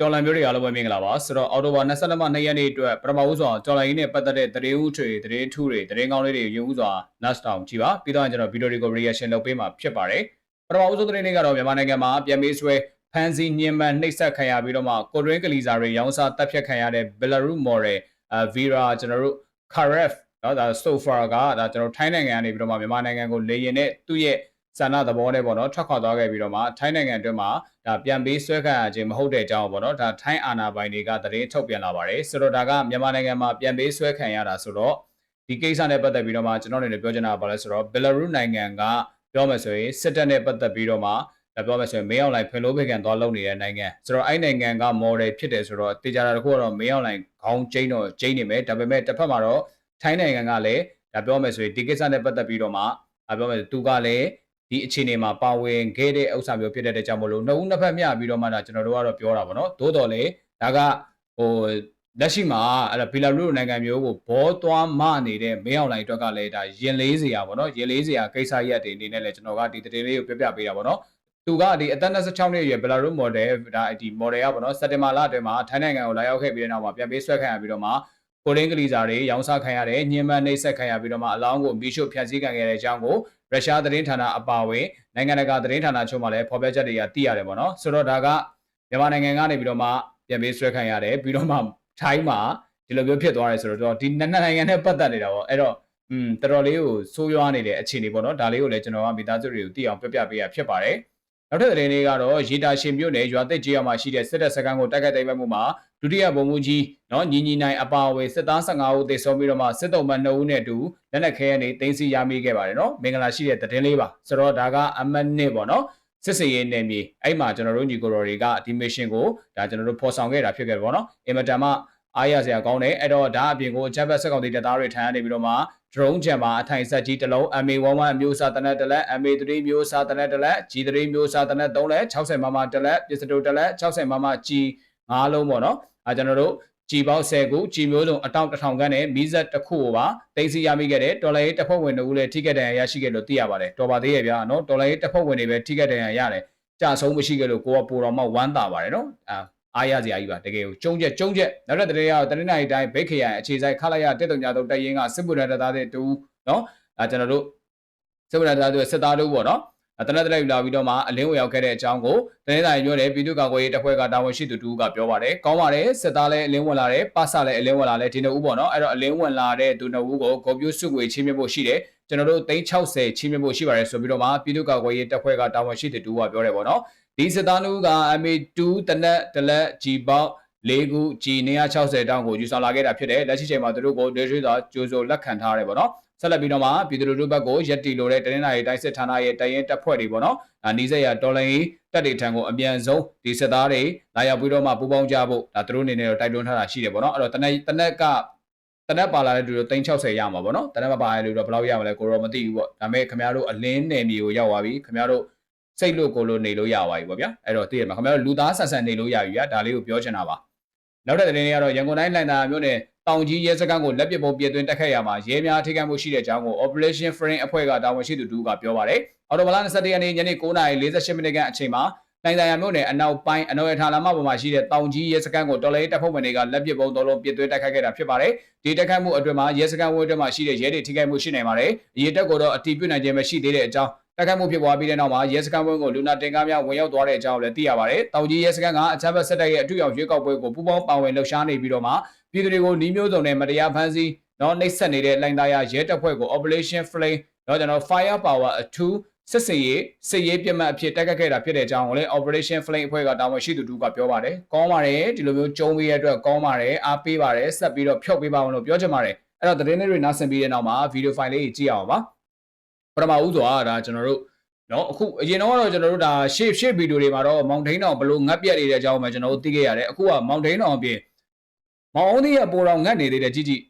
တော်လန်မျိုးတွေအားလုံးပဲမင်္ဂလာပါဆိုတော့အော်တိုဘာ22မှ2ရက်နေ့အတွက်ပထမဦးစွာတော်လန်ကြီးနဲ့ပတ်သက်တဲ့သတင်းဦးထွေသတင်းထူးတွေသတင်းကောင်းလေးတွေယူဦးစွာ last down ကြည့်ပါပြီးတော့ကျွန်တော်ဗီဒီယိုတွေကို reaction လုပ်ပေးမှာဖြစ်ပါတယ်ပထမဦးဆုံးသတင်းလေးကတော့မြန်မာနိုင်ငံမှာပြန်ပေးဆွဲဖန်စီညင်မှန်နှိပ်စက်ခံရပြီးတော့မှကိုတွင်းကလီစာတွေရောင်းစားတပ်ဖြတ်ခံရတဲ့ Belarus model အဲ Vera ကျွန်တော်တို့ Karev နော်ဒါ Sofa ကဒါကျွန်တော်ထိုင်းနိုင်ငံကနေပြီးတော့မှမြန်မာနိုင်ငံကိုလေရင်နဲ့သူ့ရဲ့ ဆန္ဒသဘောနဲ့ပေါ့နော်ထွက်ခွာသွားခဲ့ပြီးတော့မှထိုင်းနိုင်ငံအတွင်းမှာဒါပြန်ပေးဆွဲခံရခြင်းမဟုတ်တဲ့အကြောင်းပေါ့နော်ဒါထိုင်းအာဏာပိုင်တွေကသတင်းထုတ်ပြန်လာပါတယ်ဆိုတော့ဒါကမြန်မာနိုင်ငံမှာပြန်ပေးဆွဲခံရတာဆိုတော့ဒီကိစ္စနဲ့ပတ်သက်ပြီးတော့မှကျွန်တော်အနေနဲ့ပြောချင်တာကဘာလဲဆိုတော့ဘယ်လာရုနိုင်ငံကပြောမယ်ဆိုရင်စစ်တပ်နဲ့ပတ်သက်ပြီးတော့မှဒါပြောမယ်ဆိုရင်မင်းအောင်လှိုင်ဖင်လို့ဖေကန်သွားလုပ်နေတဲ့နိုင်ငံဆိုတော့အဲ့နိုင်ငံက model ဖြစ်တယ်ဆိုတော့တေချာတာတခုကတော့မင်းအောင်လှိုင်ခေါင်းကျိန်းတော့ကျိန်းနေမယ်ဒါပေမဲ့တစ်ဖက်မှာတော့ထိုင်းနိုင်ငံကလည်းဒါပြောမယ်ဆိုရင်ဒီကိစ္စနဲ့ပတ်သက်ပြီးတော့မှဒါပြောမယ်သူကလည်း ဒီအခြေအနေမှာပါဝင်ခဲ့တဲ့ဥစ္စာမျိုးဖြစ်တဲ့ကြောင့်မလို့နှစ်ဦးနှစ်ဖက်မျှပြီးတော့မှဒါကျွန်တော်တို့ကတော့ပြောတာပေါ့နော်သို့တော်လေဒါကဟိုလက်ရှိမှာအဲ့ဒါဘီလာရုစ်နိုင်ငံမျိုးကိုဘောသွားမနေတဲ့မင်းအောင်လှိုင်အတွက်ကလည်းဒါရင်လေးစရာပေါ့နော်ရင်လေးစရာကိစ္စရက်တွေအနေနဲ့လည်းကျွန်တော်ကဒီတည်လေးကိုပြပြပေးတာပေါ့နော်သူကဒီအသက်26နှစ်အရွယ်ဘီလာရုစ် model ဒါဒီ model ကပေါ့နော်စက်တင်ဘာလအတွင်းမှာထိုင်းနိုင်ငံကိုလာရောက်ခဲ့ပြီးတဲ့နောက်မှာပြန်ပေးဆွဲခံရပြီးတော့မှကိုရင်းကလေးစာတွေရောင်းစားခံရတယ်ညှဉ်းပန်းနှိပ်စက်ခံရပြီးတော့မှအလောင်းကိုမီးရှို့ဖျက်ဆီးခံခဲ့တဲ့အကြောင်းကို ရုရှားသတင်းဌာနအပါအဝင်နိုင်ငံတကာသတင်းဌာနချုပ်မှလည်းဖော်ပြချက်တွေကသိရတယ်ပေါ့နော်ဆိုတော့ဒါကမြန်မာနိုင်ငံကနေပြီးတော့မှပြန်ပေးဆွဲခံရတယ်ပြီးတော့မှထိုင်းမှာဒီလိုမျိုးဖြစ်သွားတယ်ဆိုတော့ဒီနှစ်နိုင်ငံနဲ့ပတ်သက်နေတာပေါ့အဲ့တော့อืมတော်တော်လေးကိုစိုးရွားနေတဲ့အခြေအနေပေါ့နော်ဒါလေးကိုလည်းကျွန်တော်ကမိသားစုတွေကိုသိအောင်ပြပြပေးရဖြစ်ပါတယ် နောက်ထပ်သတင်းလေးကတော့ရေတာရှင်မြို့နယ်ရွာသိက်ကျေးရွာမှာရှိတဲ့စစ်တပ်စခန်းကိုတိုက်ခိုက်တိုက်ပတ်မှုမှာဒုတိယဗိုလ်မှူးကြီးနော်ညီညီနိုင်အပါအဝင်စစ်သား15ဦးသေဆုံးပြီးတော့မှစစ်တုံးမှ2ဦးနဲ့အတူလက်နက်ခဲရနေတင်းစီရမိခဲ့ပါတယ်နော်မင်္ဂလာရှိတဲ့သတင်းလေးပါဆိုတော့ဒါကအမတ်နှစ်ပေါ့နော်စစ်စရေးနယ်မြေအဲ့မှာကျွန်တော်တို့ညီကိုတော်တွေကဒီမစ်ရှင်ကိုဒါကျွန်တော်တို့ဖော်ဆောင်ခဲ့တာဖြစ်ခဲ့ပေါ့နော်အင်မတန်မှ အားရစရာကောင်းတယ်အဲ့တော့ဒါအပြင်ကိုအချက်ဘက်စက်ကောင်တီတပ်သားတွေထမ်းရနေပြီးတော့မှ drone ဂျမ်မှာအထိုင်ဆက်ကြီးတစ်လုံး MA11 အမျိုးအစားတနက်တစ်လက် MA3 မျိုးအစားတနက်တစ်လက် G3 မျိုးအစားတနက်3လက်60မမတစ်လက်ပစ္စတိုတစ်လက်60မမ G 5လုံးပေါ့နော်အဲကျွန်တော်တို့ G ပေါင်း10ခု G မျိုးစုံအတောင့်1000ခန်းနဲ့မီးစက်တစ်ခုကိုပါတင်စီရမိခဲ့တယ်ဒေါ်လာရေးတစ်ဖက်ဝင်တို့လည်းထိခဲ့တဲ့ရရှိခဲ့လို့သိရပါတယ်တော်ပါသေးရဲ့ဗျာနော်ဒေါ်လာရေးတစ်ဖက်ဝင်တွေပဲထိခဲ့တဲ့ရရတယ်ကြဆုံးမရှိခဲ့လို့ကိုကပိုတော်မှဝမ်းသာပါတယ်နော်အာ အားရစရာကြီးပါတကယ်ကိုကျုံးချက်ကျုံးချက်နောက်တဲ့တရေရတနင်္လာရီတိုင်းဘိတ်ခရိုင်အခြေဆိုင်ခလိုက်ရတက်တုံညာတုံတက်ရင်ကစစ်မှုထမ်းတပ်သားတွေတူနော်အဲကျွန်တော်တို့စစ်မှုထမ်းတပ်သားတွေစစ်သားတို့ပေါ့နော်တနက်တရက်လာပြီးတော့မှအလင်းဝင်ရောက်ခဲ့တဲ့အကြောင်းကိုတနင်္လာရီမျိုးနဲ့ပြည်သူ့ကာကွယ်ရေးတပ်ဖွဲ့ကတာဝန်ရှိသူတူကပြောပါတယ်။ကောင်းပါတယ်စစ်သားလည်းအလင်းဝင်လာတယ်ပတ်စလည်းအလင်းဝင်လာတယ်ဒီနှစ်ဦးပေါ့နော်အဲ့တော့အလင်းဝင်လာတဲ့သူနှစ်ဦးကိုဂုံပြူစုငွေချင်းမြဖို့ရှိတယ်ကျွန်တော်တို့360ချင်းမြဖို့ရှိပါတယ်ဆိုပြီးတော့မှပြည်သူ့ကာကွယ်ရေးတပ်ဖွဲ့ကတာဝန်ရှိသူတူကပြောတယ်ပေါ့နော် ဒီစစ်သားနှုတ်က MA2 တနက်တလက် G ပေါက်၄ခု G 960တောင်းကိုယူဆောင်လာခဲ့တာဖြစ်တယ်လက်ရှိချိန်မှာသူတို့ကိုဒေရှိသာကြိုးစိုးလက်ခံထားရတယ်ပေါ့နော်ဆက်လက်ပြီးတော့မှပြည်သူလူထုဘက်ကိုရက်တီလိုတဲ့တနင်္လာရီတိုင်းစစ်ဌာနရဲ့တရင်တပ်ဖွဲ့တွေပေါ့နော်။ဒါနီးစက်ရတော်လိုင်းတပ်တွေထံကိုအမြန်ဆုံးဒီစစ်သားတွေလာရောက်ပြီးတော့မှပူးပေါင်းကြဖို့ဒါသူတို့အနေနဲ့တော့တိုက်တွန်းထားတာရှိတယ်ပေါ့နော်။အဲ့တော့တနက်တနက်ကတနက်ပါလာတဲ့လူတို့360ရမှာပေါ့နော်။တနက်မပါတဲ့လူတို့ဘယ်လောက်ရမလဲကိုရောမသိဘူးပေါ့။ဒါပေမဲ့ခင်ဗျားတို့အလင်းနယ်မြေကိုရောက်သွားပြီခင်ဗျားတို့ စိတ်လို့ကိုလို့နေလို့ရပါပြီပေါ့ဗျာ။အဲ့တော့သိရမှာခင်ဗျားတို့လူသားဆန်ဆန်နေလို့ရပြီဗျာ။ဒါလေးကိုပြောချင်တာပါ။နောက်တဲ့သတင်းလေးကတော့ရန်ကုန်တိုင်းလိုင်သာမြို့နယ်တောင်ကြီးရဲစခန်းကိုလက်ပစ်ပုံပြည့်သွင်းတက်ခတ်ရမှာရဲများထိခိုက်မှုရှိတဲ့အကြောင်းကို Operation Frame အဖွဲ့ကတာဝန်ရှိသူတူကပြောပါတယ်။အော်တိုဘလာ21ရက်နေ့ညနေ9:48မိနစ်ခန့်အချိန်မှာနိုင်သာယာမြို့နယ်အနောက်ပိုင်းအနော်ရထာလမ်းမပေါ်မှာရှိတဲ့တောင်ကြီးရဲစခန်းကိုတော်လေးတပ်ဖွဲ့ဝင်တွေကလက်ပစ်ပုံသုံးလုံးပြည့်သွင်းတက်ခတ်ခဲ့တာဖြစ်ပါတယ်။ဒီတက်ခတ်မှုအတွင်းမှာရဲစခန်းဝင်းအတွင်းမှာရှိတဲ့ရဲတွေထိခိုက်မှုရှိနေပါတယ်။အရေးတက်ကိုတော့အတီးပြုတ်နိုင်ခြင်းမရှိသေးတဲ့အကြောင်း တက်ခတ်မှုဖြစ်ပွားပြီးတဲ့နောက်မှာရဲစခန်းဝင်းကိုလူနာတင်ကားများဝင်ရောက်သွားတဲ့အကြောင်းလည်းသိရပါတယ်။တောင်ကြီးရဲစခန်းကအချမ်းဘတ်ဆက်တိုက်ရဲ့အထူးအောင်ရွေးကောက်ပွဲကိုပူးပေါင်းပါဝင်လှုပ်ရှားနေပြီးတော့မှပြည်သူတွေကိုနှီးမျိုးစုံနဲ့မတရားဖမ်းဆီးနော်နှိပ်စက်နေတဲ့လိုင်သားရရဲတပ်ဖွဲ့ကို Operation Flame နော်ကျွန်တော် Fire Power အထူးစစ်စင်ရေးစစ်ရေးပြတ်မှတ်အဖြစ်တက်ခတ်ခဲ့တာဖြစ်တဲ့အကြောင်းကိုလည်း Operation Flame အဖွဲ့ကတာဝန်ရှိသူတူကပြောပါတယ်။ကောင်းပါတယ်ဒီလိုမျိုးကြုံပြီးရတဲ့အတွက်ကောင်းပါတယ်အားပေးပါတယ်ဆက်ပြီးတော့ဖြုတ်ပေးပါအောင်လို့ပြောချင်ပါတယ်။အဲ့တော့သတင်းလေးတွေနားဆင်ပြီးတဲ့နောက်မှာဗီဒီယိုဖိုင်လေးကြီးကြည့်အောင်ပါ။ ပထမဦးစွာဒါကျွန်တော်တို့နော်အခုအရင်တော့ကျွန်တော်တို့ဒါရှေ့ရှေ့ဗီဒီယိုတွေမှာတော့မောင်ထိန်တောင်ဘလို့ငတ်ပြက်နေတဲ့အကြောင်းပဲကျွန်တော်တို့သိခဲ့ရတယ်အခုကမောင်ထိန်တောင်အပြင်မောင်အောင်သေးရပိုတော်ငတ်နေသေးတယ်ကြည့်ကြည့်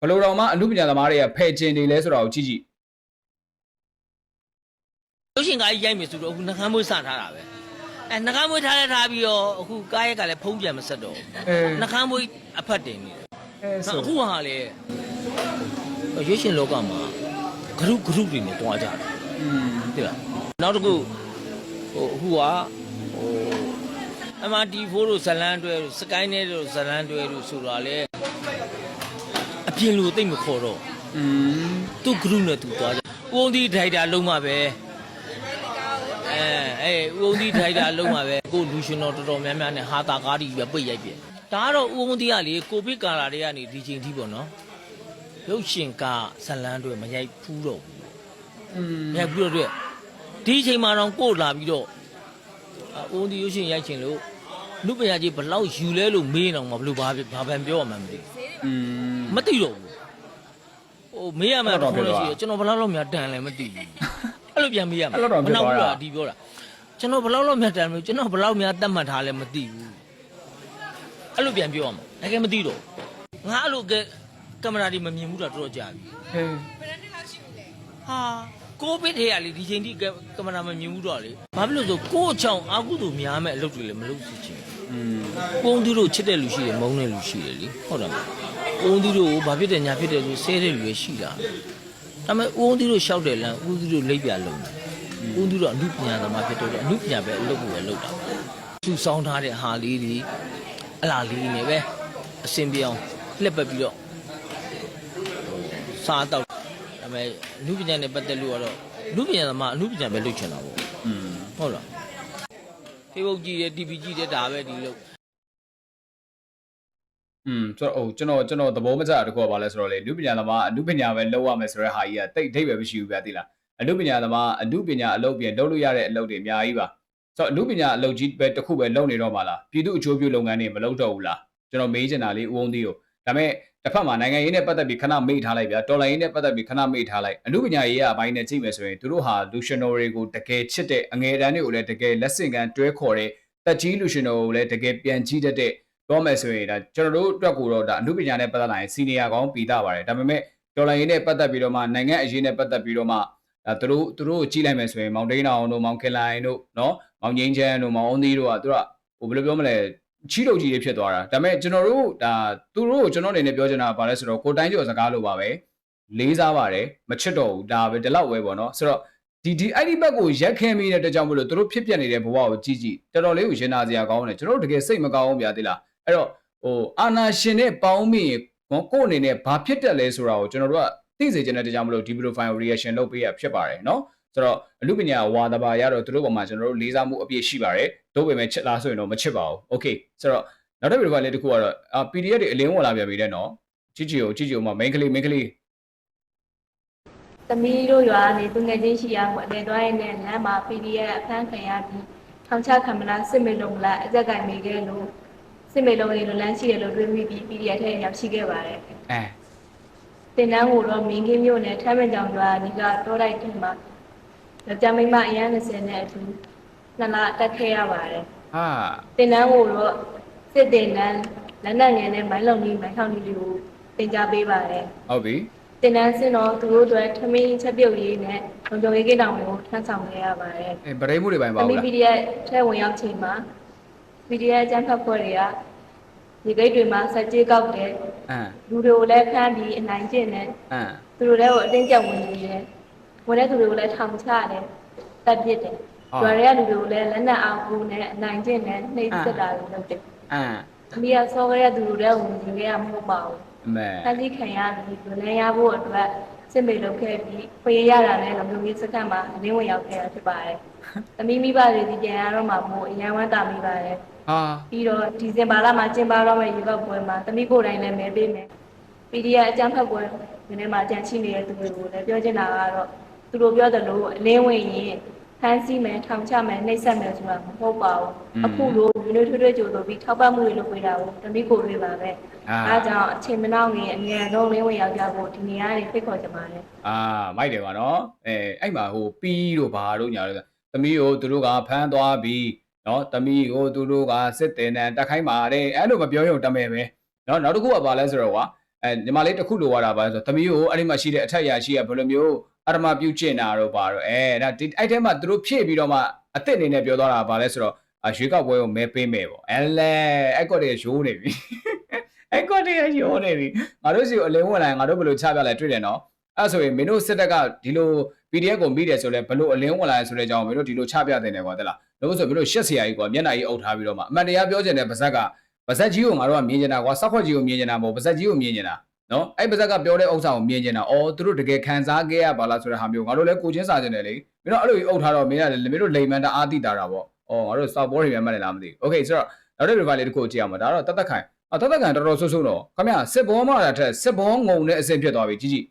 ဘလို့တော်မှအမှုပညာသမားတွေကဖယ်ကျင်နေလဲဆိုတာကိုကြည့်ကြည့်ရုပ်ရှင်ကားကြီးရိုက်မယ်ဆိုတော့အခုနှကမ်းမွေးစထားတာပဲအဲနှကမ်းမွေးထားလဲထားပြီးတော့အခုကားရက်ကလည်းဖုံးပြန်မဆက်တော့အဲဘူးနှကမ်းမွေးအဖတ်တင်နေတယ်အဲနော်ဆိုအခုဟာလေရုပ်ရှင်လောကမှာ ဂရုဂရုတွေနဲ့တွားကြတယ် อืม သိလားနောက်တစ်ခုဟိုအခုကဟို MRT4 တို့ဇလန်းတွဲတို့ Skynet တို့ဇလန်းတွဲတို့ဆိုတာလေအပြင်လူသိမ့်မခေါ်တော့ อืม သူ့ group နဲ့သူသွားကြဦးအောင်ဒီဒိုက်တာလုံးမှာပဲအဲအဲဦးအောင်ဒီဒိုက်တာလုံးမှာပဲကိုလူရှင်တော်တော်တော်များများနဲ့ဟာတာကားကြီးပဲပိတ်ရိုက်ပြဒါကတော့ဦးအောင်ဒီကလေကိုဗစ်ကာလာတွေကနေဒီချိန်ထိပေါ့နော် ရုပ်ရှင်ကဇလန်းတွဲမရိုက်ဖူးတော့ဘူး อืม ရိုက်ပြီးတော့တွေ့ဒီအချိန်မှာတော့ကို့လာပြီးတော့အအိုးဒီရုပ်ရှင်ရိုက်ချင်လို့လူပညာကြီးဘလောက်ယူလဲလို့မေးတော့မှဘလို့ဘာဘာပန်ပြောရမှန်းမသိ อืม ဘူးမသိတော့ဘူးဟိုမေးရမှ အဲ့တော့ ဖုန်းလို့ ပြော ရှိ တာ ရကျွန်တော်ဘလောက်လောက်များတန်လဲမသိဘူးအဲ့လိုပြန်မေးရမှာ အဲ့လိုတော့ပြောသွားတာ မနောက်ဘူးဒီပြောတာကျွန်တော်ဘလောက်လောက်များတန်လို့ကျွန်တော်ဘလောက်များတတ်မှတ်ထားလဲမသိဘူးအဲ့လိုပြန်ပြောရမှာတကယ်မသိတော့ငါအဲ့လိုကဲ ကင်မရာဒီမမြင်ဘူးတော့တော်တော်ကြာပြီဟေးဟာကိုဗစ်ထဲကလေဒီချိန်ထိကကင်မရာမမြင်ဘူးတော့လေဘာဖြစ်လို့ဆိုကိုယ့်အချောင်းအာကုသို့များမဲ့အလုပ်တွေလည်းမလုပ်စီချင်อืมပုံသူတို့ချစ်တဲ့လူရှိတယ်မုန်းတဲ့လူရှိတယ်လေဟုတ်တယ်မလားပုံသူတို့ကိုဘာဖြစ်တယ်ညာဖြစ်တယ်ဆိုဆဲတဲ့လူတွေရှိတာဒါပေမဲ့ဦးသူတို့ရှောက်တယ်လမ်းဦးသူတို့လိပ်ပြလုံးတယ်ဦးသူတို့အမှုပညာသမားဖြစ်တော့အမှုပညာပဲအလုပ်ကိုပဲလုပ်တာသူစောင်းထားတဲ့ဟာလေးတွေအလားလေးနဲ့ပဲအစင်ပြောင်းလှက်ပက်ပြီးတော့ စားတော့ဒါပေမဲ့အမှုပညာနဲ့ပတ်သက်လို့ကတော့အမှုပညာသမားအမှုပညာပဲလုပ်ချင်တာပေါ့ อืม ဟုတ်လား Facebook ကြည့်တယ် TV ကြည့်တယ်ဒါပဲဒီလို อืมဆိုတော့ဟိုကျွန်တော်ကျွန်တော်သဘောမကျတာတခုကဘာလဲဆိုတော့လေလူပညာသမားအနုပညာပဲလုပ်ရမယ်ဆိုတဲ့ဟာကြီးကတိတ်အဓိပ္ပာယ်မရှိဘူးဗျာသိလားအနုပညာသမားအနုပညာအလုပ်ပြင်လုပ်လို့ရတဲ့အလုပ်တွေအများကြီးပါဆိုတော့အနုပညာအလုပ်ကြီးပဲတစ်ခုပဲလုပ်နေတော့မှလားပြည်သူအကျိုးပြုလုပ်ငန်းတွေမလုပ်တော့ဘူးလားကျွန်တော်မေးချင်တာလေးဦးအောင်သေးကိုဒါပေမဲ့ တစ်ဖက်မှာနိုင်ငံရေးနဲ့ပတ်သက်ပြီးခဏမေ့ထားလိုက်ဗျာတော်လိုင်းရေးနဲ့ပတ်သက်ပြီးခဏမေ့ထားလိုက်အနုပညာရေးအပိုင်းနဲ့ကြည့်မယ်ဆိုရင်သူတို့ဟာလူရှင်တော်တွေကိုတကယ်ချစ်တဲ့အငယ်တန်းတွေကိုလည်းတကယ်လက်ဆင့်ကမ်းတွဲခေါ်တဲ့တက်ကြီးလူရှင်တော်ကိုလည်းတကယ်ပြန်ကြည့်တတ်တဲ့ပြောမယ်ဆိုရင်ဒါကျွန်တော်တို့အတွက်ကိုတော့ဒါအမှုပညာနဲ့ပတ်သက်လာရင်စီနီယာကောင်းပြီးသားပါတယ်ဒါပေမဲ့ဒေါ်လာရင်းနဲ့ပတ်သက်ပြီးတော့မှနိုင်ငံအရေးနဲ့ပတ်သက်ပြီးတော့မှဒါသူတို့သူတို့ကိုကြည့်လိုက်မယ်ဆိုရင်မောင်တိန်အောင်တို့မောင်ခင်လိုင်တို့နော်မောင်ငိမ့်ချမ်းတို့မောင်အောင်သီးတို့ကသူတို့ကဟိုဘယ်လိုပြောမလဲ ချီတုတ်ကြီးတွေဖြစ်သွားတာဒါပေမဲ့ကျွန်တော်တို့ဒါသူတို့ကိုကျွန်တော်အနေနဲ့ပြောချင်တာကဘာလဲဆိုတော့ကိုတိုင်းကျော်စကားလိုပါပဲလေးစားပါတယ်မချစ်တော့ဘူးဒါပဲဒီလောက်ပဲပေါ့နော်ဆိုတော့ဒီဒီအဲ့ဒီဘက်ကိုရက်ခဲမိတဲ့တကြောင်မလို့သူတို့ဖြစ်ပြနေတဲ့ဘဝကိုကြည့်ကြည့်တော်တော်လေးကိုရင်နာစရာကောင်းတယ်ကျွန်တော်တို့တကယ်စိတ်မကောင်းဘူးဗျာတိလားအဲ့တော့ဟိုအာနာရှင်နဲ့ပေါင်းမိရင်ကိုယ်အနေနဲ့ဘာဖြစ်တတ်လဲဆိုတာကိုကျွန်တော်တို့ကသိစေချင်တဲ့တကြောင်မလို့ဒီ video file reaction လုပ်ပေးရဖြစ်ပါတယ်နော် ဆိုတော့အမှုပညာဝါသဘာရတော့သူတို့ပေါ်မှာကျွန်တော်တို့လေးစားမှုအပြည့်ရှိပါတယ်တို့ပဲမဲ့ချစ်လားဆိုရင်တော့မချစ်ပါဘူး okay ဆိုတော့နောက်တစ်ဗီဒီယိုဖိုင်လေးတစ်ခုကတော့ PDF တွေအလင်းဝင်လာပြန်ပြီတဲ့နော်ကြည့်ကြည့်ဦးကြည့်ကြည့်ဦးမှာ main ကလေး main ကလေးသမီးတို့ရွာနေသူငယ်ချင်းရှိရကိုအနေသွားရင်းနဲ့လမ်းမှာ PDF အဖမ်းခံရပြီးထောင်ချခံမလားစစ်မေလုံးလားအကြက်ကင်မိခဲ့လို့စစ်မေလုံးလေးလိုလမ်းရှိရလို့တွေးမိပြီး PDF ထဲရောက်ရှိခဲ့ပါတယ်အဲတင်တန်းကိုတော့မင်းကင်းမြို့နယ်ထမ်းမကြောင်ရွာကတောတိုက်ထင်မှာ ယောက်ျားမိန်းမအရန်20နဲ့အတူနှစ်လတက်ခဲ့ရပါတယ်ဟာတင်တန်းကိုတော့စစ်တင်တန်းလက်နက်ငယ်နဲ့မိုင်းလုံကြီးမိုင်းထောင်ကြီးတွေကိုတင် जा ပေးပါတယ်ဟုတ်ပြီတင်တန်းစင်တော့သူတို့အတွက်ထမင်းချက်ပြုတ်ရေးနဲ့လုံခြုံရေးကိတောင်ကိုထမ်းဆောင်ခဲ့ရပါတယ်အဲဗရိတ်မှုတွေပိုင်းပါ။ဘူးသမီးလား PDF ထဲဝင်ရောက်ချိန်မှာ PDF အကြမ်းဖက်ဖွဲ့တွေကဒီဂိတ်တွေမှာစက်ကြေးကောက်တယ်အမ်လူတွေကိုလည်းဖမ်းပြီးအနိုင်ကျင့်တယ်အမ်သူတို့လည်းအတင်းကျပ်ဝင်နေတယ် ဝင်တဲ့သူတွေကိုလည်းထောင်ချတယ်တပ်ပစ်တယ်ကျွာတွေကလူတွေကိုလည်းလက်နက်အောင်ကူနဲ့အနိုင်ကျင့်တယ်နှိပ်စက်တာတွေလုပ်တယ်အမ်။သမီးကစောခဲ့တဲ့သူတွေလည်းဝင်နေခဲ့ရမဟုတ်ပါဘူးအမေ။ဖန်တီးခံရပြီးဗလန်ရဖို့အတွက်စစ်မေလုပ်ခဲ့ပြီးခွေရရတာနဲ့လုံခြုံရေးစခန်းမှာအလင်းဝင်ရောက်ခဲ့တာဖြစ်ပါတယ်။သမီးမိဘတွေဒီပြန်ရတော့မှမို့အရန်ဝမ်းတာမိပါတယ်။ဟာပြီးတော့ဒီဇင်ဘာလမှာကျင်းပတော့မယ့်ရေကောက်ပွဲမှာသမီးကိုယ်တိုင်လည်းမဲပေးမယ်။ PDF အကြမ်းဖက်ပွဲဒီနေ့မှာကြံရှိနေတဲ့သူတွေကိုလည်းပြောချင်တာကတော့ သူတို့ပြောသလိုအလင်းဝင်ရင်ဖမ်းဆီးမယ်ထောင်ချမယ်နှိပ်စက်မယ်ဆိုတာမဟုတ်ပါဘူး။အခုလိုဒီလိုထွေးထွေးကြိုဆိုပြီးထောက်ပံ့မှုတွေလုပ်ပေးတာကိုသမီးကိုယ်တွေပါပဲ။အာအားကြောင့်အချိန်မနှောင်းခင်အငယ်ဆုံးလင်းဝင်ရောက်ကြဖို့ဒီနေရာနေဖိတ်ခေါ်ကြပါတယ်အာမိုက်တယ်ပါနော်အဲအဲ့မှာဟိုပီးတို့ဘာတို့ညာတို့သမီးကိုသူတို့ကဖမ်းသွားပြီးနော်သမီးကိုသူတို့ကစစ်တင်တန်တက်ခိုင်းပါတယ်အဲ့လိုမပြောရုံတမဲပဲနော်နောက်တစ်ခုကဘာလဲဆိုတော့ကွာအဲညီမလေးတစ်ခုလိုရတာပါဆိုသမီးကိုအဲ့ဒီမှာရှိတဲ့အထက်ရာရှိကဘယ်လိုမျိုး အရမပြုတ်ကျင်တာတော့ပါတော့အဲဒါဒီအဲ့ထဲမှာသူတို့ဖြည့်ပြီးတော့မှအစ်စ်အနေနဲ့ပြောသွားတာပါလဲဆိုတော့အရွေးကောက်ပွဲကိုမဲပေးမယ်ပေါ့အဲလဲအဲ့ကော့တွေရိုးနေပြီအဲ့ကော့တွေရိုးနေပြီငါတို့စီကိုအလင်းဝင်လာရင်ငါတို့ဘယ်လိုချပြလဲတွေ့တယ်နော်အဲ့ဆိုရင်မင်းတို့စစ်တပ်ကဒီလို PDF ကိုမိတယ်ဆိုလဲဘလို့အလင်းဝင်လာရဲဆိုတဲ့အကြောင်းမင်းတို့ဒီလိုချပြတင်တယ်ကွာတဲ့လားလို့ဆိုမင်းတို့ရှက်စရာကြီးကွာမျက်နှာကြီးအုပ်ထားပြီးတော့မှအမှန်တရားပြောချင်တဲ့ဗဇက်ကဗဇက်ကြီးကိုငါတို့ကမြင်နေတာကွာစောက်ခွက်ကြီးကိုမြင်နေတာမဟုတ်ဗဇက်ကြီးကိုမြင်နေတာ နော်အဲ့ဗဇက်ကပြောတဲ့ဥစ္စာကိုမြင်နေတာအော်သူတို့တကယ်ခံစားခဲ့ရပါလားဆိုတဲ့ဟာမျိုးငါတို့လည်းကိုချင်းစာချင်တယ်လေမင်းတို့အဲ့လိုကြီးအုပ်ထားတော့မင်းကလည်းမင်းတို့လိမ်မန်တအားတိတာတာပေါ့အော်ငါတို့စောက်ဘောတွေမှတ်နေလားမသိဘူးโอเคဆိုတော့နောက်တဲ့ rival လေးတစ်ခုကြည့်အောင်ပါဒါတော့တတ်တတ်ခိုင်အတတ်တတ်ခိုင်တော်တော်ဆိုးဆိုးတော့ခမရစစ်ဘောမှာတာထက်စစ်ဘောငုံတဲ့အဆင့်ဖြစ်သွားပြီကြီးကြီး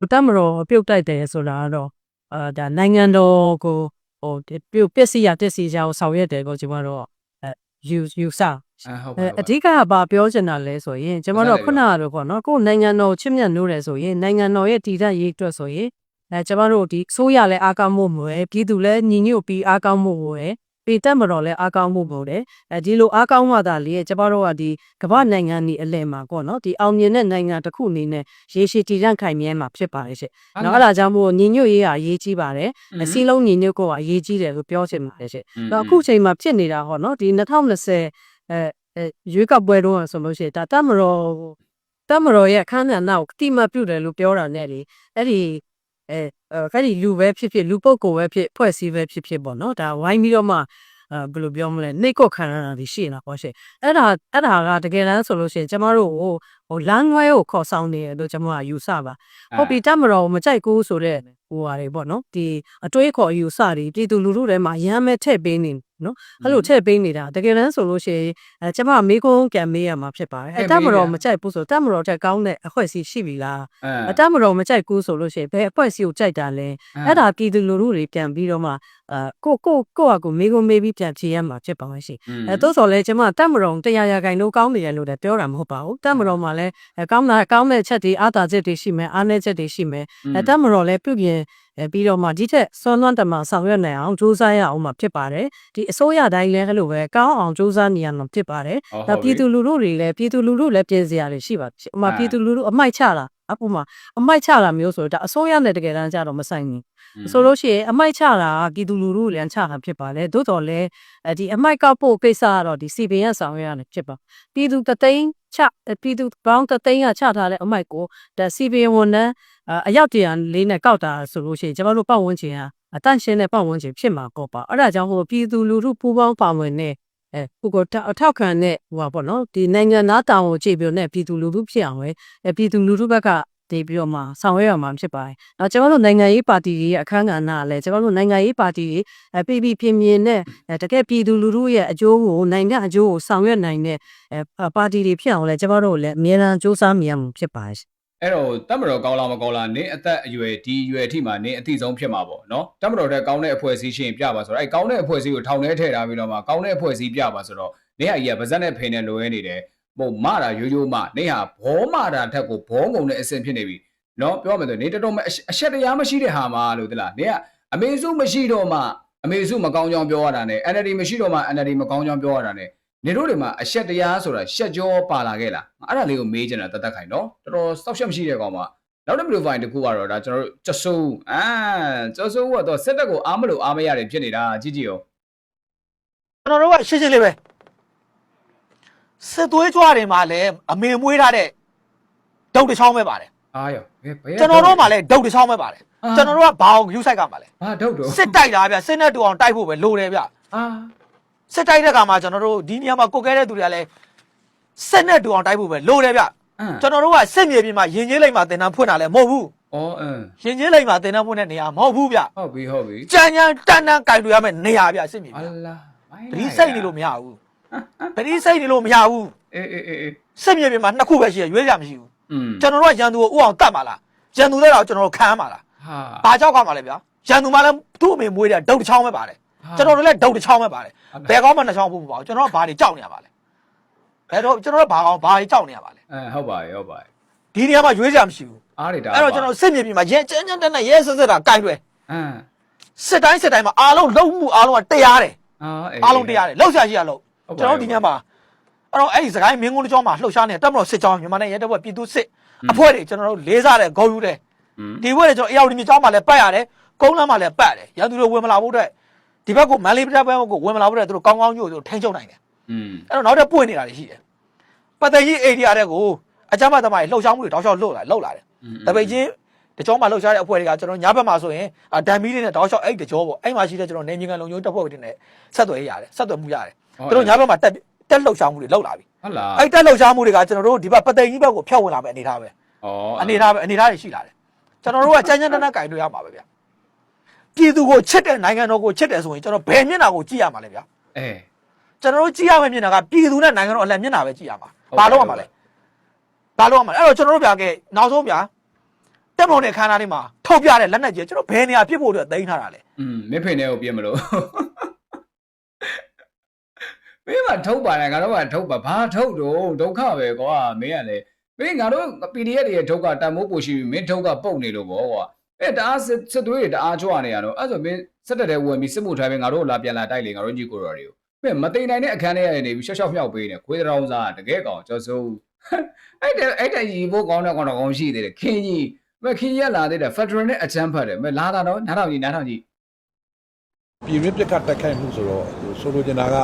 ဘတမတော်ပြုတ်တိုက်တယ်ဆိုတာကတော့အာဒါနိုင်ငံတော်ကိုဟိုဒီပြုတ်ပစ္စည်းရတက်စီကြကိုဆောင်ရွက်တယ်ကိုကျွန်တော်တို့အဲ ယူယူဆအဲဟုတ်ပါအဲဟုတ်အပါဓိကကဘာပြောချင်တာလဲဆိုရင်ကျွန်တော်တို့ဟုတ်ခုကဲ့နကတော့ပေါ့နော်ကိုယ်နိုင်ငံတော်ချစ်မြတ်နိုးတယ်ဆိုရင်နိုင်ငံတော်ရဲ့တည်တံ့ရေးအတွက်ဆိုရင်အဲကျွန်တော်တို့ဒီဆိုးရလဲအားကောင်းမှုမွယ်ပြည်သူလဲညီညွတ်ပြီးအားကောင်းမှုမွယ် ပေတက်မတော်လဲအားကောင်းမှုမွယ်တယ်အဲဒီလိုအားကောင်းမှသာလေကျွန်တော်တို့ကဒီကမ္ဘာနိုင်ငံကြီးအလဲမှာပေါ့နော်ဒီအောင်မြင်တဲ့နိုင်ငံတစ်ခုအနေနဲ့ရေရှည်တည်တံ့ခိုင်မြဲမှာဖြစ်ပါတယ်ရှင့်နော်အဲ့ဒါကြောင့်မို့ညီညွတ်ရေးကအရေးကြီးပါတယ်အစည်းလုံးညီညွတ်ကိုကအရေးကြီးတယ်လို့ပြောချင်ပါတယ်ရှင့်။တော့အခုချိန်မှာဖြစ်နေတာဟောနော်ဒီ2020အဲအဲရွေးကောက်ပွဲတုန်းကဆိုလို့ရှိရင်ဒါတမတော်တမတော်ရဲ့အခမ်းအနားကိုတိမတ်ပြုတယ်လို့ပြောတာနဲ့လေအဲ့ဒီအဲ အဲ့ဒီလူပဲဖြစ်ဖြစ်လူပုဂ္ဂိုလ်ပဲဖြစ်ဖွဲ့စည်းပဲဖြစ်ဖြစ်ပေါ့နော်ဒါဝိုင်းပြီးတော့မှအဲဘယ်လိုပြောမလဲနှိတ်ကွက်ခံရတာဒီရှိနေတာပေါ့ရှင့်အဲ့ဒါအဲ့ဒါကတကယ်တမ်းဆိုလို့ရှိရင်ကျမတို့ဟိုဟိုလမ်းလွဲကိုခေါ်ဆောင်နေတယ်လို့ကျမကယူဆပါဟုတ်ပြီတက်မတော်ကိုမကြိုက်ကူးဆိုတဲ့ဟိုဟာတွေပေါ့နော်ဒီအတွေးခေါ်အယူဆတွေပြည်သူလူထုထဲမှာရမ်းမဲ့ထည့်ပေးနေ နော်အဲ့လိုထည့်ပေးနေတာတကယ်တမ်းဆိုလို့ရှိရင်အဲကျမမေးခွန်းကံမေးရမှာဖြစ်ပါတယ်အဲတက်မတော်မကြိုက်ဘူးဆိုတက်မတော်တက်ကောင်းတဲ့အခွင့်အရေးရှိပြီလားအဲအတက်မတော်မကြိုက်ကူးဆိုလို့ရှိရင်ဘယ်အခွင့်အရေးကိုကြိုက်တာလဲအဲ့ဒါပြည်သူလူထုတွေပြန်ပြီးတော့မှ အဲကိုကိုကိုကကိုမေးခွန်းမေးပြီးပြန်ဖြေရမှာဖြစ်ပါမယ်ရှင်အဲသို့တော်လည်းကျမတက်မတော်တရားရဂိုင်လို့ကောင်းနေရလို့လည်းပြောတာမဟုတ်ပါဘူးတက်မတော်မှာလည်းအဲကောင်းတာကောင်းတဲ့ချက်တွေအားသာချက်တွေရှိမယ်အားနည်းချက်တွေရှိမယ်အဲတက်မတော်လည်းပြုပြင်အဲပြီးတော့မှဒီထက်စွမ်းလွှမ်းတမဆောင်ရွက်နိုင်အောင်ကြိုးစားရအောင်မှာဖြစ်ပါတယ်ဒီအစိုးရတိုင်းလည်းအဲ့လိုပဲကောင်းအောင်ကြိုးစားနေရမှာဖြစ်ပါတယ်ဒါပြည်သူလူထုတွေလည်းပြည်သူလူထုလည်းပြင်စရာတွေရှိပါတယ်ဥပမာပြည်သူလူထုအမိုက်ချတာအပူမှာအမိုက်ချတာမျိုးဆိုတော့ဒါအစိုးရနဲ့တကယ်တမ်းကြတော့မဆိုင်ဘူးဆိုလို့ရှိရင်အမိုက်ချတာကပြည်သူလူထုလည်းချတာဖြစ်ပါလေသို့တော်လည်းအဲဒီအမိုက်ကောက်ဖို့ကိစ္စကတော့ဒီစီပင်ရဆောင်ရွက်ရတယ်ဖြစ်ပါပြည်သူတသိန်းချအဲပြည်သူပေါင်းတသိန်းကချထားတဲ့အမိုက်ကိုဒါစီပင်ဝန်နဲ့အရောက်တရံလေးနဲ့ကောက်တာဆိုလို့ရှိရင်ကျွန်တော်တို့ပတ်ဝန်းကျင်ကအတန့်ရှင်းတဲ့ပတ်ဝန်းကျင်ဖြစ်မှာပေါ့ပါအဲ့ဒါကြောင့်ဟိုပြည်သူလူထုပူးပေါင်းပါဝင်တဲ့ အဲကိုကိုအထောက်ခံတဲ့ဟိုပါပေါ့နော်ဒီနိုင်ငံသားတောင်ကိုကြည့်ပြီးတော့ねပြည်သူလူထုဖြစ်အောင်ပဲအဲပြည်သူလူထုဘက်ကတည်ပြီးတော့မှဆောင်ရွက်ရမှာဖြစ်ပါတယ်။နောက်ကျွန်တော်တို့နိုင်ငံရေးပါတီတွေရဲ့အခမ်းကဏ္ဍကလည်းကျွန်တော်တို့နိုင်ငံရေးပါတီတွေအဲပြည်ပြည်ပြင်းပြင်းနဲ့အဲတကယ်ပြည်သူလူထုရဲ့အကျိုးကိုနိုင်ငံအကျိုးကိုဆောင်ရွက်နိုင်တဲ့အဲပါတီတွေဖြစ်အောင်လည်းကျွန်တော်တို့လည်းအများအားစူးစမ်းမြင်မှာဖြစ်ပါတယ်။ အဲ့တော့တက်မတော်ကောင်းလားမကောင်းလားနင်းအသက်အရွယ်ဒီအရွယ်အထိမှနင်းအသိဆုံးဖြစ်မှာပေါ့နော်တက်မတော်တဲ့ကောင်းတဲ့အဖွဲ့အစည်းရှိရင်ပြပါဆိုတော့အဲ့ကောင်းတဲ့အဖွဲ့အစည်းကိုထောင်ထဲထည့်ထားပြီးတော့မှကောင်းတဲ့အဖွဲ့အစည်းပြပါဆိုတော့နင်းဟာကြီးကဗဇက်နဲ့ဖိနေလိုရဲနေတယ်ဟိုမတာရိုးရိုးမနင်းဟာဘောမတာထက်ကိုဘောငုံတဲ့အဆင့်ဖြစ်နေပြီနော်ပြောမယ်ဆိုနင်းတော်တော်အရှက်တရားမရှိတဲ့ဟာမှလို့တလားနင်းကအမေစုမရှိတော့မှအမေစုမကောင်းကြောင်ပြောရတာနဲ့ NLD မရှိတော့မှ NLD မကောင်းကြောင်ပြောရတာနဲ့ နေတို့တွေမှာအရှက်တရားဆိုတာရှက်ကြောပါလာခဲ့လားအဲ့ဒါလေးကိုမေးချင်တာတတ်တတ်ခိုင်နော်တော်တော်စောက်ရှက်မရှိတဲ့ကောင်မှနောက်တစ် profile တစ်ခုကတော့ဒါကျွန်တော်တို့ကျဆိုးအာကျဆိုးကတော့စက်တက်ကိုအားမလို့အားမရတယ်ဖြစ်နေတာကြည့်ကြည့်ရောကျွန်တော်တို့ကရှင်းရှင်းလေးပဲစစ်သွေးကြွတွေမှာလည်းအမေမွေးထားတဲ့ဒုတ်တစ်ချောင်းပဲပါတယ်အားရောဘယ်ဘယ်ကျွန်တော်တို့မှာလည်းဒုတ်တစ်ချောင်းပဲပါတယ်ကျွန်တော်တို့ကဘာအောင်ယူဆိုင်ကမှာလဲဘာဒုတ်တော့စစ်တိုက်တာဗျစစ်နဲ့တူအောင်တိုက်ဖို့ပဲလိုတယ်ဗျအာ စစ်တိုက်တဲ့ခါမှာကျွန်တော်တို့ဒီနေရာမှာကိုကဲတဲ့သူတွေကလည်းစစ်နဲ့တူအောင်တိုက်ဖို့ပဲလိုတယ်ဗျအမ်ကျွန်တော်တို့ကစစ်မြေပြင်မှာရင်ချင်းလိမ့်မှာတင်တန်းဖွင့်တာလည်းမဟုတ်ဘူးဩအမ်ရင်ချင်းလိမ့်မှာတင်တန်းဖွင့်တဲ့နေရာမဟုတ်ဘူးဗျဟုတ်ပြီဟုတ်ပြီကြမ်းကြမ်းတန်းတန်းကြိုင်တွေ့ရမယ့်နေရာဗျစစ်မြေအပြင်လာပရိစိတ်နေလို့မရဘူးပရိစိတ်နေလို့မရဘူးအေးအေးအေးအေးစစ်မြေပြင်မှာနှစ်ခုပဲရှိရရွေးကြမရှိဘူးอืมကျွန်တော်တို့ကရန်သူကိုဥအောင်တတ်ပါလားရန်သူတဲ့တော့ကျွန်တော်တို့ခံရမှာလားဟာဘာကြောက်ကမှလဲဗျာရန်သူမှလည်းသူ့အမေမွေးတဲ့ဒုတ်တစ်ချောင်းပဲပါတယ် ကျွန်တော်တို့လည်းဒုတ်တစ်ချောင်းပဲပါတယ်ဘယ်ကောင်းမှနှစ်ချောင်းဖို့မပါဘူးကျွန်တော်တို့ကဘာတွေကြောက်နေရပါလဲဘယ်တော့ကျွန်တော်တို့ဘာကောင်းဘာတွေကြောက်နေရပါလဲအဲဟုတ်ပါရဲ့ဟုတ်ပါရဲ့ဒီနေရာမှာရွေးကြမရှိဘူးအားတွေဒါအဲ့တော့ကျွန်တော်စစ်မြေပြင်မှာရဲကျန်းကျန်းတက်တက်ရဲဆက်ဆက်တာကြိုက်လွယ်အမ်စစ်တိုင်းစစ်တိုင်းမှာအားလုံးလုံးမှုအားလုံးကတရားတယ်အာအေးအားလုံးတရားတယ်လှုပ်ရှားရှိရလို့ဟုတ်ပါကျွန်တော်တို့ဒီညမှာအဲ့တော့အဲ့ဒီစကိုင်းမင်းကုန်းတစ်ချောင်းမှာလှုပ်ရှားနေတဲ့တပ်မတော်စစ်ကြောင်းမြန်မာနိုင်ငံရဲတပ်ဖွဲ့ပြည်သူစစ်အဖွဲ့တွေကျွန်တော်တို့လေးစားတယ်ဂုဏ်ယူတယ်อืมဒီဘက်တွေကျွန်တော်အရောက်ဒီမြေကျောင်းမှာလည်းပတ်ရတယ်ကုန်းလမ်းမှာလည်းပတ်ရတယ်ရန်သူတွေဝင်မလာဖို့အတွက် ဒီဘက်ကမန်လေးပြတ်ဘက်ကိုဝင်မလာဖို့အတွက်သူတို့ကောင်းကောင်းညို့သူတို့ထိန်းချုပ်နိုင်တယ်อืมအဲ့တော့နောက်ထပ်ပွင့်နေတာတွေရှိတယ်ပတ်သက်ကြီးအိန္ဒိယတဲ့ကိုအကြမ်းဖက်သမားတွေလှုပ်ရှားမှုတွေတောက်လျှောက်လှုပ်လာလှုပ်လာတယ်တပိတ်ချင်းတကြောမှာလှုပ်ရှားတဲ့အဖွဲ့တွေကကျွန်တော်ညဘက်မှာဆိုရင်အာဒမ်မီလေးနဲ့တောက်လျှောက်အဲ့တကြောပေါ့အဲ့မှာရှိတဲ့ကျွန်တော်နေမြေကန်လုံခြုံရေးတပ်ဖွဲ့တွေနဲ့ဆက်သွယ်ရတယ်ဆက်သွယ်မှုရတယ်သူတို့ညဘက်မှာတက်တက်လှုပ်ရှားမှုတွေလှုပ်လာပြီဟုတ်လားအဲ့တက်လှုပ်ရှားမှုတွေကကျွန်တော်တို့ဒီဘက်ပသိမ်ကြီးဘက်ကိုဖျောက်ဝင်လာမယ်အနေထားပဲဩအနေထားပဲအနေထားတွေရှိလာတယ်ကျွန်တော်တို့ကကြမ်းကြမ်းတမ်းတမ်းကင်တွေ့ရမှာပဲဗျ ပြည်သူကိုချစ်တဲ့နိုင်ငံတော်ကိုချစ်တယ်ဆိုရင်ကျွန်တော်ဘယ်မျက်နှာကိုကြည့်ရမှာလဲဗျအဲကျွန်တော်တို့ကြည့်ရမယ့်မျက်နှာကပြည်သူနဲ့နိုင်ငံတော်အလံမျက်နှာပဲကြည့်ရမှာဘာလို့ရမှာလဲဘာလို့ရမှာလဲအဲ့တော့ကျွန်တော်တို့ဗျာကဲနောက်ဆုံးဗျာတက်မုံတဲ့ခန်းသားလေးမှာထုတ်ပြတဲ့လက်နက်ကြီးကျွန်တော်ဘယ်နေရာပြစ်ဖို့အတွက်တင်ထားတာလဲอืมမင်းဖိနေကိုပြင်းမလို့မင်းကထုတ်ပါနဲ့ငါတို့ကထုတ်ပါဘာထုတ်တော့ဒုက္ခပဲကွာမင်းကလေမင်းငါတို့ PDF တွေရဲ့ထုတ်ကတန်မိုးပူရှိပြီမင်းထုတ်ကပုတ်နေလို့ပေါ့ကွာ အဲတအားစစ်စစ်သွေးတွေတအားကြွနေရတော့အဲ့ဆိုမင်းစက်တက်တဲ့ဝင်ပြီးစစ်မှုထိုင်ပဲငါတို့လာပြန်လာတိုက်လေငါတို့ညီကိုတော်တွေကိုမင်းမတိန်နိုင်တဲ့အခန်းထဲရနေပြီးရှော့ရှော့မြောက်ပေးနေခွေးတောင်စားတကယ်ကောင်ကျော်စိုးအဲ့တဲ့အဲ့တဲ့ရီဖို့ကောင်းတဲ့ကောင်တော်ကောင်းရှိသေးတယ်ခင်းကြီးမခင်းရက်လာသေးတယ် Federal နဲ့အချမ်းဖတ်တယ်မလာတာတော့နားထောင်ကြီးနားထောင်ကြီးပြည်ရင်းပြက်ကတက်ခိုက်မှုဆိုတော့ဟိုဆိုလိုချင်တာက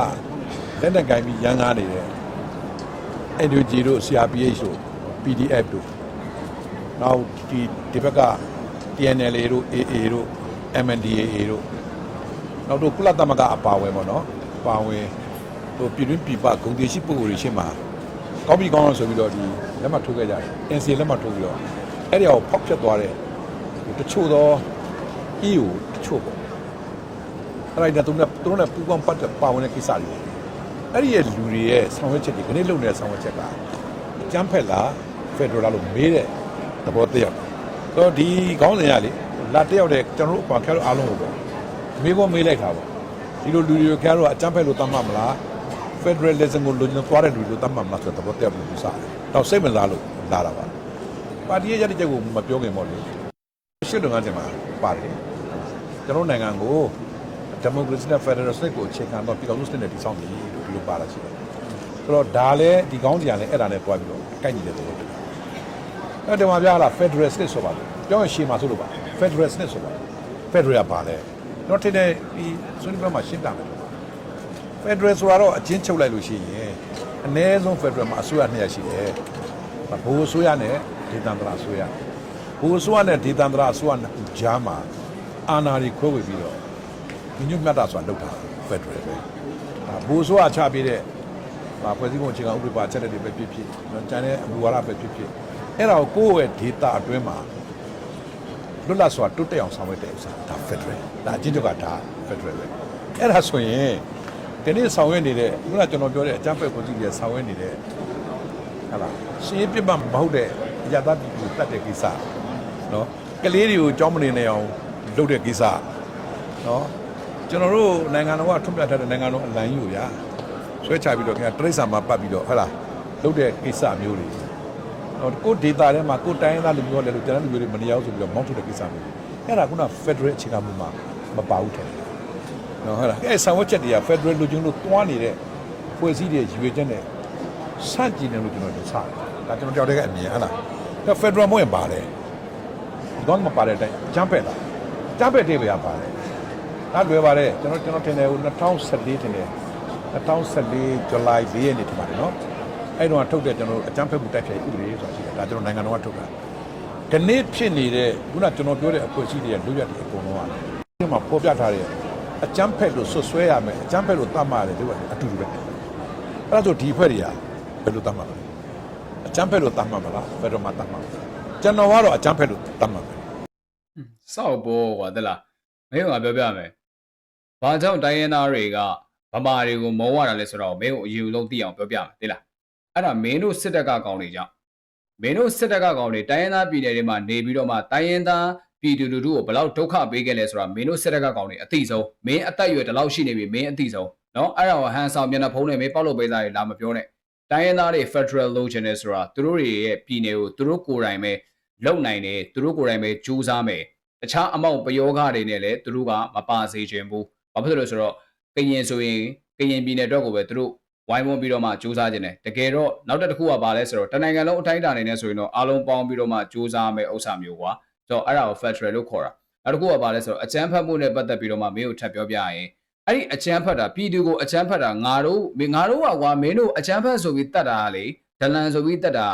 လက်နက်ကိုင်ပြီးရန်ကားနေတယ် NUG တို့ CRPH တို့ PDF တို့နောက်ဒီဒီဘက်က TNLA တို့ AA တို့ MNDAA တို့နောက်တို့ကုလသမဂ္ဂအပါအဝင်ပေါ့နော်အပါအဝင်ဟိုပြည်တွင်းပြည်ပဂုံတည်ရှိပုဂ္ဂိုလ်တွေရှင်းမှာကောင်းပြီကောင်းလို့ဆိုပြီးတော့ဒီလက်မှတ်ထိုးခဲ့ကြတယ် NCA လက်မှတ်ထိုးပြီးတော့အဲ့ဒီအောင်ဖောက်ဖြတ်သွားတဲ့ဟိုတချို့သော EU တချို့ပေါ့အဲ့ဒါသူတို့သူတို့နဲ့ပူပေါင်းပတ်သက်ပါဝင်တဲ့ကိစ္စတွေအဲ့ဒီရဲ့လူတွေရဲ့ဆောင်ရွက်ချက်ဒီကနေ့လုပ်နေတဲ့ဆောင်ရွက်ချက်ကကျန်းဖက်လားဖက်ဒရယ်လားလို့မေးတဲ့သဘောတရားဆို တော့ဒီခေါင်းစဉ်ကလေလာတယောက်တဲ့ကျွန်တော်တို့အပါခဲလို့အားလုံးကိုပေါ့မေးဖို့မေးလိုက်တာပေါ့ဒီလိုလူတွေခဲတော့အကျန်းဖက်လို့တတ်မှတ်မလားဖက်ဒရယ်လစ်ဇမ်ကိုလူညသွားတဲ့လူတွေလို့တတ်မှတ်မလားဆိုတဲ့သဘောတရားကိုယူဆတယ်တော့စိတ်မလားလို့လာတာပါပါတီရဲ့ရတဲ့ချက်ကိုမပြောခင်ပေါ့လေရှစ်လုံငန်းတင်မှာပါတယ်ကျွန်တော်နိုင်ငံကိုဒီမိုကရေစီနဲ့ဖက်ဒရယ်စနစ်ကိုအခြေခံတော့ပြည်တော်စုစနစ်နဲ့တည်ဆောက်နေလို့ဒီလိုပါလာရှိတယ်။ဆိုတော့ဒါလည်းဒီကောင်းစီကလည်းအဲ့ဒါနဲ့တွားပြီးတော့ကိုက်ညီတဲ့သဘောတူတယ်။ အဲ့ဒီမှာပြလာဖက်ဒရယ်စနစ်ဆိုပါလို့ပြောရင်ရှေ့မှာဆိုလို့ပါဖက်ဒရယ်စနစ်ဆိုပါဖက်ဒရယ်ပါလဲ။တော့ထင်တယ်ဒီဆွေးနွေးပွဲမှာရှင်းပြမယ်။ဖက်ဒရယ်ဆိုတာတော့အချင်းချုပ်လိုက်လို့ရှိရင်အ ਨੇ ဆုံးဖက်ဒရယ်မှာအစိုးရနှစ်ရပ်ရှိတယ်။ဘိုးအစိုးရနဲ့ဒေသန္တရအစိုးရဘိုးအစိုးရနဲ့ဒေသန္တရအစိုးရနှစ်ခုကြားမှာအာဏာတွေခွဲဝေပြီးတော့ဒီညွတ်မြတ်တာဆိုတာလောက်တာဖက်ဒရယ်ပဲဒါဘူဆိုအချပေးတဲ့ဒါဖွဲ့စည်းပုံအခြေခံဥပဒေပါချက်တွေပဲဖြစ်ဖြစ်နော်ကျန်တဲ့အမူဝါဒပဲဖြစ်ဖြစ် အဲ့ဒါကိုကိုယ့်ရဲ့ဒေတာအတွင်းမှာလွတ်လပ်စွာတိုးတက်အောင်ဆောင်ရွက်တဲ့ဥစ္စာဒါဖက်ဒရယ်ဒါအချင်းတို့ကဒါဖက်ဒရယ်ပဲအဲ့ဒါဆိုရင်ဒီနေ့ဆောင်ရွက်နေတဲ့ခုနကကျွန်တော်ပြောတဲ့အကြမ်းဖက်ကိုကြည့်ရဆောင်ရွက်နေတဲ့ဟာလားရှင်းပြတ်မမဟုတ်တဲ့အရသာပြည်ကိုတတ်တဲ့ကိစ္စနော်ကလေးတွေကိုကြောင်းမနေနေအောင်လုပ်တဲ့ကိစ္စနော်ကျွန်တော်တို့နိုင်ငံတော်ကထွန်းပြထားတဲ့နိုင်ငံတော်အလံကြီးကိုဗျာဆွဲချပြီးတော့ခင်ဗျာတရိတ်ဆာမှာပတ်ပြီးတော့ဟုတ်လားလုပ်တဲ့ကိစ္စမျိုးတွေတော့ ကိုဒေတာထဲမှာကိုတိုင်းရင်းသားလူမျိုးလည်းလို့တန်းလူမျိုးတွေမနေအောင်ဆိုပြီးတော့မောင်းထုတ်တဲ့ကိစ္စမျိုးတွေအဲ့ဒါကကဖက်ဒရယ်အခြေခံမှုမှာမပါဘူးထင်တယ်နော်ဟုတ်လားအဲ့ဆံဝတ်ချက်တွေကဖက်ဒရယ်လူချင်းလို့တွားနေတဲ့ဖွဲ့စည်းတဲ့ရည်ရွယ်ချက်နဲ့စန့်ကျင်တယ်လို့ကျွန်တော်တို့စားတယ်ဒါကျွန်တော်ကြောက်တဲ့အမြင်ဟုတ်လားဒါဖက်ဒရယ်မဟုတ်ရင်ပါတယ်ဒီကောင်မပါတဲ့အတိုင်းဂျမ်ပက်လားဂျမ်ပက်တဲ့ပဲပါတယ်အဲ့လွယ်ပါတယ်ကျွန်တော်ကျွန်တော်ထင်တယ်ဟို2014ထင်တယ်2014 July 4ရက်နေ့ထင်ပါတယ်နော် အဲ့တော့ထုတ်တဲ့ကျွန်တော်တို့အကြမ်းဖက်မှုတိုက်ဖျက်ရေးဥပဒေဆိုတာရှိတယ်ဒါကျွန်တော်နိုင်ငံတော်ကထုတ်တာဒီနေ့ဖြစ်နေတဲ့ခုနကျွန်တော်ပြောတဲ့အဖွဲ့အစည်းတွေရဲ့လူရက်တွေအကုန်လုံးကဒီမှာပေါ်ပြထားတဲ့အကြမ်းဖက်လို့ဆွဆွဲရမယ်အကြမ်းဖက်လို့တတ်မှရတယ်ဒီကအတူတူပဲအဲ့ဒါဆိုဒီအဖွဲ့တွေကဘယ်လိုတတ်မှလဲအကြမ်းဖက်လို့တတ်မှမလားဘယ်တော့မှတတ်မှမလားကျွန်တော်ကတော့အကြမ်းဖက်လို့တတ်မှပဲစောက်ပေါ်ကွာသလားမင်းကပြောပြမယ်ဘာကြောင့်တိုင်းရင်းသားတွေကဗမာတွေကိုမုံရတာလဲဆိုတော့မင်းကိုအယူလုံးသိအောင်ပြောပြမယ်သိလား အဲ့ဒါမင်းတို့စစ်တပ်ကကောင်တွေကြောင့်မင်းတို့စစ်တပ်ကကောင်တွေတိုင်းရင်းသားပြည်နယ်တွေမှာနေပြီးတော့မှတိုင်းရင်းသားပြည်သူလူထုကိုဘယ်လောက်ဒုက္ခပေးခဲ့လဲဆိုတာမင်းတို့စစ်တပ်ကကောင်တွေအသိဆုံးမင်းအသက်အရွယ်ဒီလောက်ရှိနေပြီမင်းအသိဆုံးနော်အဲ့ဒါကိုဟန်ဆောင်မျက်နှာဖုံးနဲ့မင်းပေါက်လို့ပေးစားရလာမပြောနဲ့တိုင်းရင်းသားတွေ Federal လုပ်ချင်တယ်ဆိုတာသူတို့တွေရဲ့ပြည်နယ်ကိုသူတို့ကိုယ်တိုင်ပဲလုံနိုင်တယ်သူတို့ကိုယ်တိုင်ပဲကြိုးစားမယ်တခြားအမောက်ပယောဂတွေနဲ့လည်းသူတို့ကမပါစေခြင်းဘူး။ဘာဖြစ်လို့လဲဆိုတော့ကရင်ဆိုရင်ကရင်ပြည်နယ်အတွက်ကိုပဲသူတို့ ဝိုင်းဝန်းပြီးတော့မှစူးစမ်းခြင်းတယ်။တကယ်တော့နောက်တစ်ခုကပါလဲဆိုတော့တနိုင်ငံလုံးအတိုင်းအတာအနေနဲ့ဆိုရင်တော့အားလုံးပေါင်းပြီးတော့မှစူးစမ်းမယ်ဥစ္စာမျိုးကွာ။ဆိုတော့အဲ့ဒါကို Federal လို့ခေါ်တာ။နောက်တစ်ခုကပါလဲဆိုတော့အချမ်းဖတ်မှုနဲ့ပတ်သက်ပြီးတော့မှမင်းကိုထပ်ပြောပြရင်အဲ့ဒီအချမ်းဖတ်တာပြည်သူကိုအချမ်းဖတ်တာငါတို့ငါတို့ကကွာမင်းတို့အချမ်းဖတ်ဆိုပြီးတတ်တာကလေဒလန်ဆိုပြီးတတ်တာ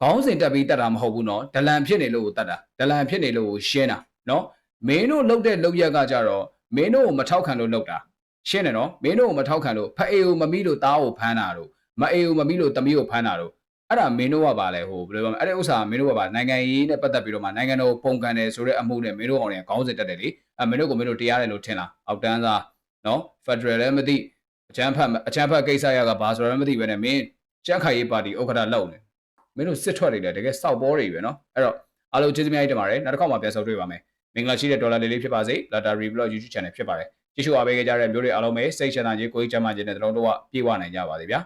ခေါင်းစဉ်တက်ပြီးတက်တာမဟုတ်ဘူးနော်ဒလန်ဖြစ်နေလို့ကိုတက်တာဒလန်ဖြစ်နေလို့ကိုရှင်းတာနော်မင်းတို့လှုပ်တဲ့လှုပ်ရက်ကကြတော့မင်းတို့ကိုမထောက်ခံလို့လှုပ်တာ ရှင်းတယ်နော်မင်းတို့ကိုမထောက်ခံလို့ဖအေကိုမမီလို့သားကိုဖမ်းတာတို့မအေကိုမမီလို့တမီကိုဖမ်းတာတို့အဲ့ဒါမင်းတို့ကပါလဲဟိုဘယ်လိုပြောမလဲအဲ့ဒီဥစ္စာမင်းတို့ကပါနိုင်ငံရေးနဲ့ပတ်သက်ပြီးတော့မှနိုင်ငံတော်ပုံကန်တယ်ဆိုတဲ့အမှုနဲ့မင်းတို့အောင်ရင်ခေါင်းစဉ်တက်တယ်လေအဲ့မင်းတို့ကိုမင်းတို့တရားတယ်လို့ထင်လားအောက်တန်းသားနော်ဖက်ဒရယ်လည်းမသိအချမ်းဖတ်အချမ်းဖတ်ကိစ္စရကဘာဆိုရလည်းမသိပဲနဲ့မင်းကြက်ခိုင်ရေးပါတီဥက္ကဋ္ဌလောက်နေမင်းတို့စစ်ထွက်နေတယ်တကယ်စောက်ပေါ်တွေပဲနော်အဲ့တော့အားလုံးကျေးဇူးများကြီးတင်ပါတယ်နောက်တစ်ခေါက်မှပြန်ဆုံတွေ့ပါမယ်မင်္ဂလာရှိတဲ့ဒေါ်လာလေးလေးဖြစ်ပါစေ Lata Reblog YouTube Channel ဖြစ်ပါတယ် ကြည့်ရှုအားပေးကြတဲ့မျိုးတွေအားလုံးပဲစိတ်ချမ်းသာခြင်းကိုယ်ကြီးကျန်းမာခြင်းနဲ့တလုံးတော့ပြည့်ဝနိုင်ကြပါစေဗျာ